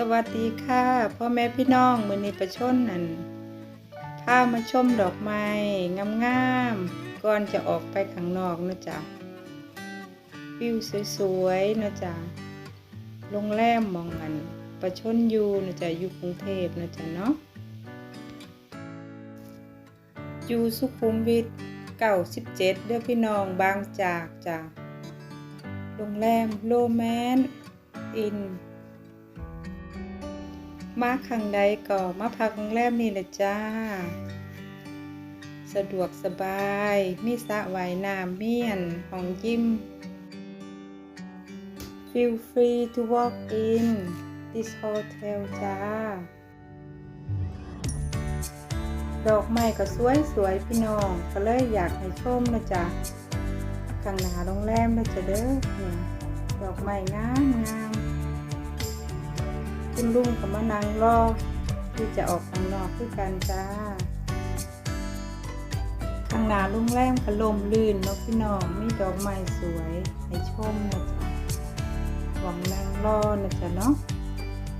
สวัสดีค่ะพ่อแม่พี่น้องมือนี้ประชนนั่นพามาชมดอกไม้งามๆก่อนจะออกไปข้างนอกนะจ๊ะวิวสวยๆนะจ๊ะโรงแรมมองอันประชนอยู่นะจ๊ะอยู่กรุงเทพนะจ๊ะเนาะอยู่สุขุมวิทเก้าสิบเจ็ดเด้อพี่น้องบางจากจ้ะโรงแรมโรแมนอิน มาขังใดก็มาพักโรงแรมนี่แหละจ้า สะดวกสบาย มีสระว่ายน้ำเมียนห้องยิม Feel free to walk in this hotel จ้า ดอกไม้ก็สวยสวยพี่น้อง ก็เลยอยากให้ชมนะจ๊ะข้างหน้าโรงแรมนะจ๊ะเด้อเนี่ยดอกไม้งามงาม คุณลุงก็มานั่งรอที่จะออกข้างนอกคือกันจ้าข้างหน้าโรงแรมก็ลมลื่นนาะพี่น้องมีดอกไม้สวยให้ชมนะจ๊ะหวังนั่งรอนะจ๊ะเนาะ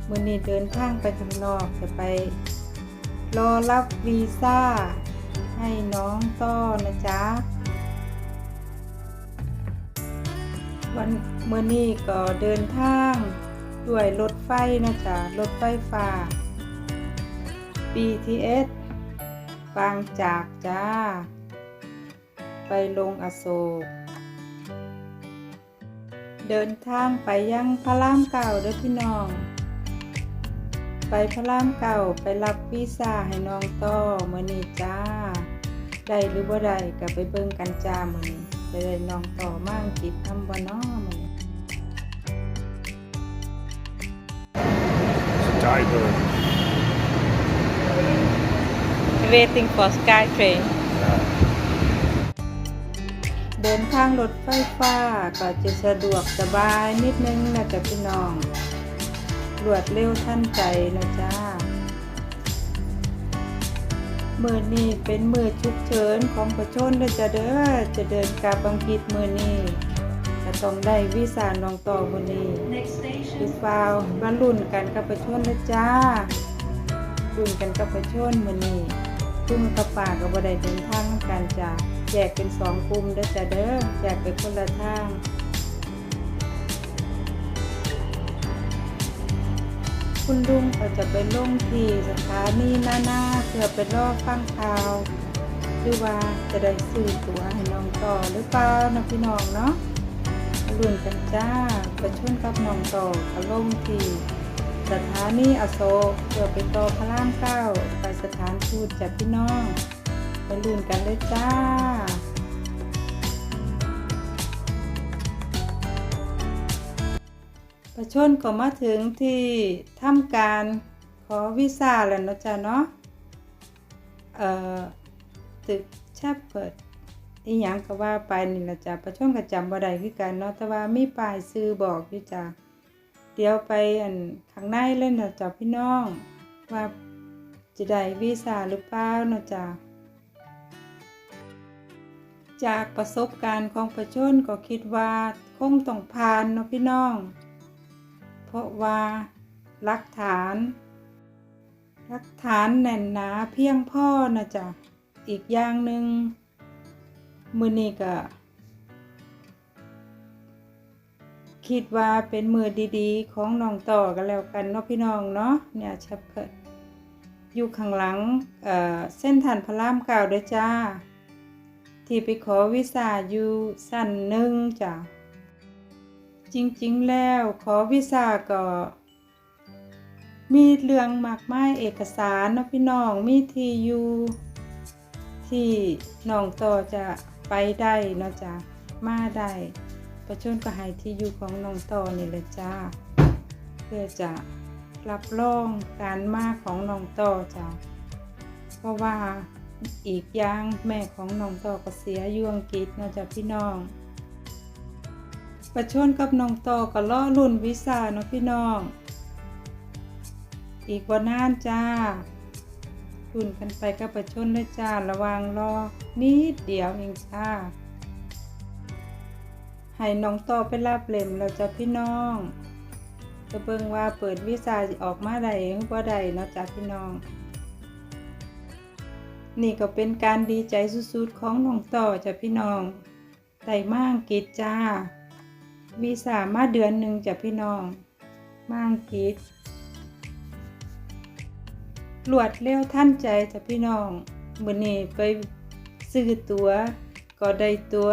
มื่อนี้เดินทางไปข้างนอกจะไปรอรับวีซ่าให้น้องต้อนะจ๊ะวันเมื่อนี้ก็เดินทาง ด้วยรถไฟนะจ๊ะรถไฟฟ้า BTS บางจากจ้า ไปลงอโศก เดินทางไปยังพระรามเก่าเด้อพี่น้อง ไปพระรามเก่าไปรับวีซ่าให้น้องต้อมื้อนี้จ้า ได้หรือบ่ได้ก็ไปเบิ่งกันจ้ามือนี้จะได้น้องต่อมาอังกฤษทำบ่น้อมื้อ นี้ Skybird. waiting for sky train เดินทางรถไฟฟ้าก็จะสะดวกสบายนิดนึงนะจ๊ะพี่น้อง รวดเร็วทันใจนะจ้ามือนี้เป็นมือฉุกเฉินของประชนเด้อจ้ะเด้อจะเดินกลับอังกฤษมือนี้ จะต้องได้วีซ่าน้องต่อมือนี้ Next หรือ station, เปล่ามาลุ่นกันกับประชนนะจ้าลุ่นกันกับประชนมือนี้กลุ่มกับป่ากับบัไดเดินทางนำกันจ้าแยกเป็นสองกลุ่มเด้อจ้ะเด้อแยกไปคนละทางคุณลุงก็จะไปลงที่สถานีหน้าหน้าเพื่อไปรอฟังข่าวหรือว่าจะได้ซื้อตั๋วให้น้องต่อหรือเปล่านะพี่น้องเนาะ มาลุ้นกันจ้าประชนกับน้องต่อก็ลงที่สถานีอโศกเพื่อไปต่อพระรามเก้าไปสถานทูตจากพี่น้องไปลุ้นกันเลยจ้าประชนก็มาถึงที่ทำการขอวีซ่าแล้วนะจ๊ะเนาะ เอ่อ ตึกแชปเปิด อีหยังก็ว่าไปนี่ละจ้ะประชนก็จำบ่ได้คือกันเนาะแต่ว่าไมีป้ายซื้อบอกอยู่จ้ะเดี๋ยวไปอันข้างในเลยเนะจ้ะพี่น้อง ว่าจะได้วีซ่าหรือเปล่านะจ้ะจากประสบการณ์ของประชนก็คิดว่าคงต้องผ่านเนาะพี่น้อง เพราะว่าหลักฐานหลักฐานแน่นหนาเพียงพอนะจ๊ะอีกอย่างหนึ่ง มือนี้ก็คิดว่าเป็นมือดีๆ ของน้องต่อกันแล้วกันเนาะพี่น้องเนาะเนี่ยชับเพิดอยู่ข้างหลังเอ่อเส้นทันพระรามเก่าเด้อจ้า ที่ไปขอวีซ่าอยู่สั้นหนึ่งจ้ะจริงๆแล้วขอวีซ่าก็มีเรื่องมากมายเอกสารเนาะพี่น้องมีที่อยู่ที่น้องต่อจะ ไปได้เนาะจ้ะมาได้ประชนก็ให้ที่อยู่ของน้องต่อนี่แหละจ้า เพื่อจะรับรองการมาของน้องต่อจ้ะเพราะว่าอีกอย่างแม่ของน้องต่อก็เสียยู่อังกฤษเนาะจ้ะพี่น้องประชนกับน้องต่อก็ล่อรุ่นวิสาเนาะพี่น้อง อีกว่านานจ้ารุ่นกันไปกับประชนเลยจ้าระวังรอ นิดเดียวเองจ้าให้น้องต่อไปรับเล่มแล้วจ้ะพี่น้องจะเบิ่งว่าเปิดวีซ่าออกมาได้หรือบ่ได้เนาะจ้ะพี่น้อง นี่ก็เป็นการดีใจสุดๆของน้องต่อจ้ะพี่น้องได้มาอังกฤษจ้าวีซ่ามาเดือนหนึ่งจ้ะพี่น้องมาอังกฤษรวดเร็วทันใจจ้ะพี่น้องมื้อนี้ไป ซื้อตั๋ว ก็ได้ตั๋ว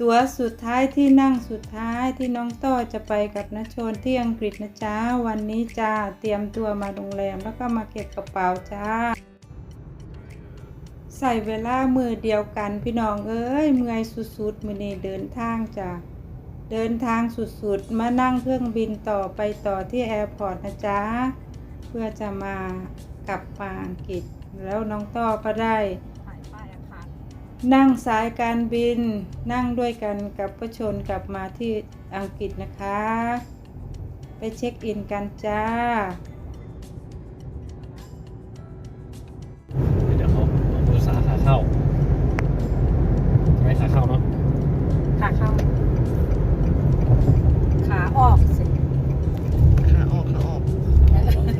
ตั๋วสุดท้ายที่นั่งสุดท้ายที่น้องต่อจะไปกับนชนที่อังกฤษนะจ้าวันนี้จ้าเตรียมตัวมาโรงแรมแล้วก็มาเก็บกระเป๋าจ้า ใส่เวลามือเดียวกันพี่น้องเอ้ยเมื่อยสุดๆมือนี้เดินทางจ้ะเดินทางสุดๆ มานั่งเครื่องบินต่อไปต่อที่แอร์พอร์ตนะจ๊ะ เพื่อจะมากลับมาอังกฤษ แล้วน้องต่อก็ได้ นั่งสายการบิน นั่งด้วยกันกับประชนกลับมาที่อังกฤษนะคะ ไปเช็คอินกันจ้าเดี๋ยวเขาดูสาขาเข้าใช่ไหมขาเข้าเนาะขาเข้า ขาออกสิขาออกขาออก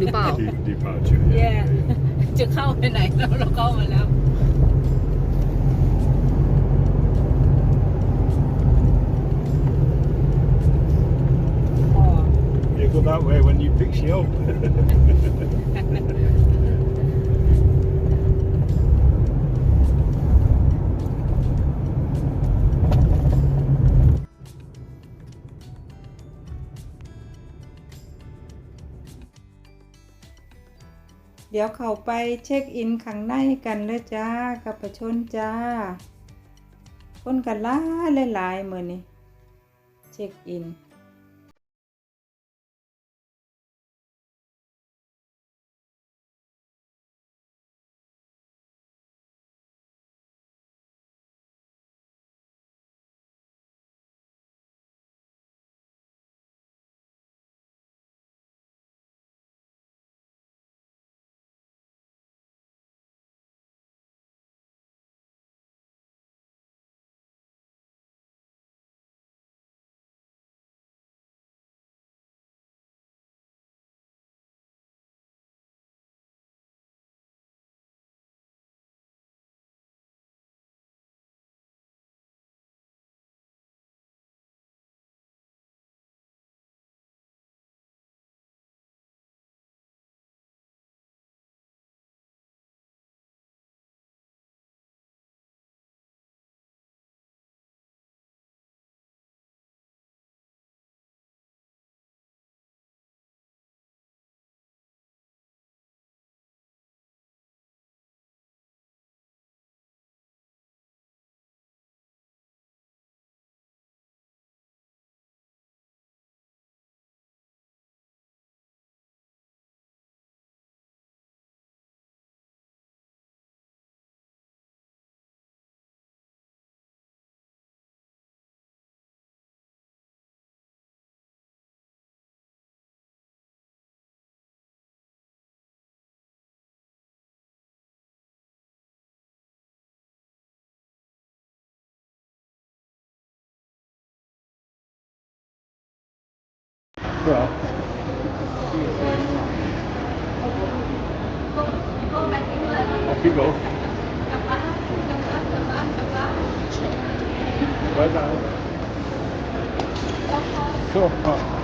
หรือเปล่า De- departure. แย่จะเข้าไปไหนแล้วเราเข้ามาแล้ว พอ You go that way when you picks you up. เดี๋ยวเขาไปเช็คอินข้างในกันเลยจ้ากับประชนจ้า คนกันหลายหลายๆมือนี่เช็คอิน Well, off you go. Bye bye. Cool.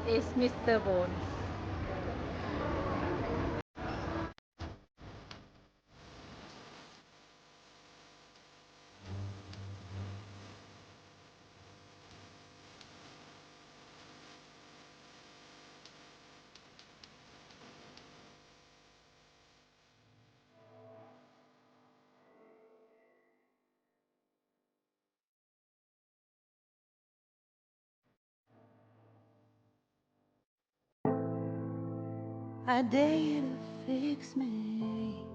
Is Mr. Bone I dare to fix me.